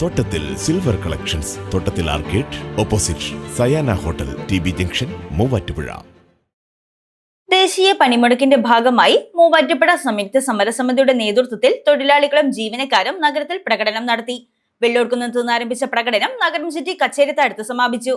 Thottathil silver collections Thottathil arcade opposite Sayana hotel T B junction Muvattupuzha. ദേശീയ പണിമുടക്കിന്റെ ഭാഗമായി മൂവാറ്റുപുഴ സംയുക്ത സമരസമിതിയുടെ നേതൃത്വത്തിൽ തൊഴിലാളികളും ജീവനക്കാരും നഗരത്തിൽ പ്രകടനം നടത്തി. വെള്ളൂർക്കുന്നത്ത് നിന്ന് ആരംഭിച്ച പ്രകടനം നഗരം സിറ്റി കച്ചേരിത്തടുത്ത് സമാപിച്ചു.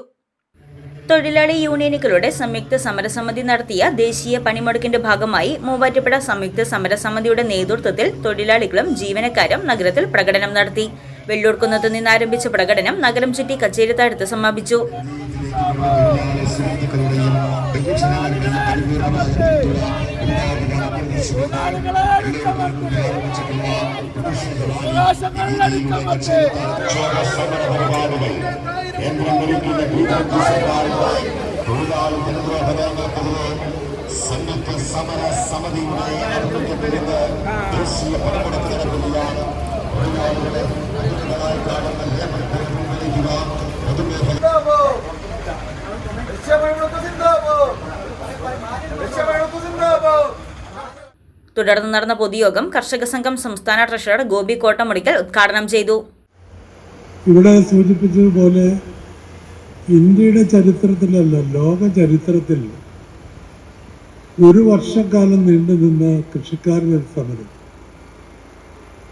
തൊഴിലാളി യൂണിയനുകളുടെ സംയുക്ത സമരസമിതി നടത്തിയ ദേശീയ പണിമുടക്കിന്റെ ഭാഗമായി മൂവാറ്റുപുഴ സംയുക്ത സമരസമിതിയുടെ നേതൃത്വത്തിൽ തൊഴിലാളികളും ജീവനക്കാരും നഗരത്തിൽ പ്രകടനം നടത്തി. വെള്ളൂർക്കുന്നത്ത് നിന്ന് ആരംഭിച്ച പ്രകടനം നഗരം ചുറ്റി കച്ചേരിത്തടുത്ത് സമാപിച്ചു. സമര സമിതിയുടെ ദേശീയ വേണ്ടിയാണ് തുടർന്ന് നടന്ന പൊതുയോഗം കർഷക സംഘം സംസ്ഥാന ട്രഷറർ ഗോപി കോട്ടമുടിക്കൽ ഉദ്ഘാടനം ചെയ്തു. ഇവിടെ സൂചിപ്പിച്ചതുപോലെ ഇന്ത്യയുടെ ചരിത്രത്തിലല്ല ലോക ചരിത്രത്തിൽ ഒരു വർഷക്കാലം നീണ്ടു നിന്ന കൃഷിക്കാരുടെ സമരം.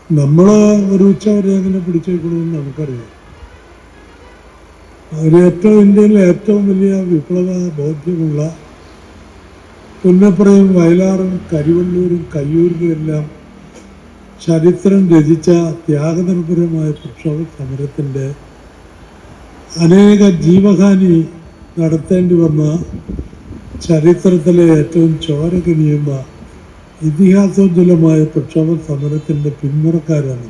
നമ്മൾ ഒരു ഉച്ച വരെ അങ്ങനെ പിടിച്ചേക്കണമെന്ന് നമുക്കറിയാം. അതിൽ ഏറ്റവും ഇന്ത്യയിലെ ഏറ്റവും വലിയ വിപ്ലവ ബോധ്യമുള്ള പുന്നപ്പുറയും വയലാറും കരിവള്ളൂരും കയ്യൂരിലും എല്ലാം ചരിത്രം രചിച്ച ത്യാഗനിർഭരമായ പ്രക്ഷോഭ സമരത്തിന്റെ അനേക ജീവഹാനി നടത്തേണ്ടി വന്ന ചരിത്രത്തിലെ ഏറ്റവും ചോരകനീയമായ ഇതിഹാസോജ്വലമായ പ്രക്ഷോഭ സമരത്തിന്റെ പിന്മുറക്കാരാണ്.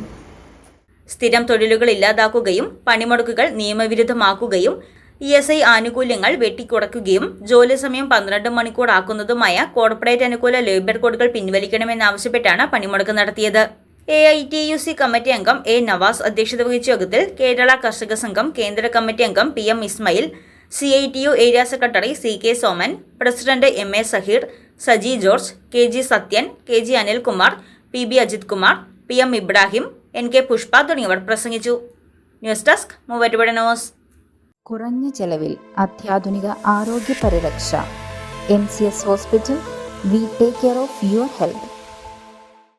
സ്ഥിരം തൊഴിലുകൾ ഇല്ലാതാക്കുകയും പണിമുടക്കുകൾ നിയമവിരുദ്ധമാക്കുകയും ഇ എസ് ഐ ആനുകൂല്യങ്ങൾ വെട്ടിക്കുടക്കുകയും ജോലി സമയം പന്ത്രണ്ട് മണിക്കൂർ ആക്കുന്നതുമായ കോർപ്പറേറ്റ് അനുകൂല ലേബർ കോഡുകൾ പിൻവലിക്കണമെന്നാവശ്യപ്പെട്ടാണ് പണിമുടക്ക് നടത്തിയത്. A I T U C committee അംഗം എ നവാസ് അധ്യക്ഷത വഹിച്ച യോഗത്തിൽ കേരള കർഷക സംഘം കേന്ദ്ര കമ്മിറ്റി അംഗം P M Ismail C I T U area secretary C K Soman president M A Saheer Saji George K G Sathyan K G Anilkumar P B Ajith Kumar P M Ibrahim N K Pushpa തുടങ്ങിയവർ പ്രസംഗിച്ചു. News desk Muvattupuzha news. കുറഞ്ഞ ചെലവിൽ അത്യാധുനിക ആരോഗ്യ പരിരക്ഷ. M C S hospital we take care of your health.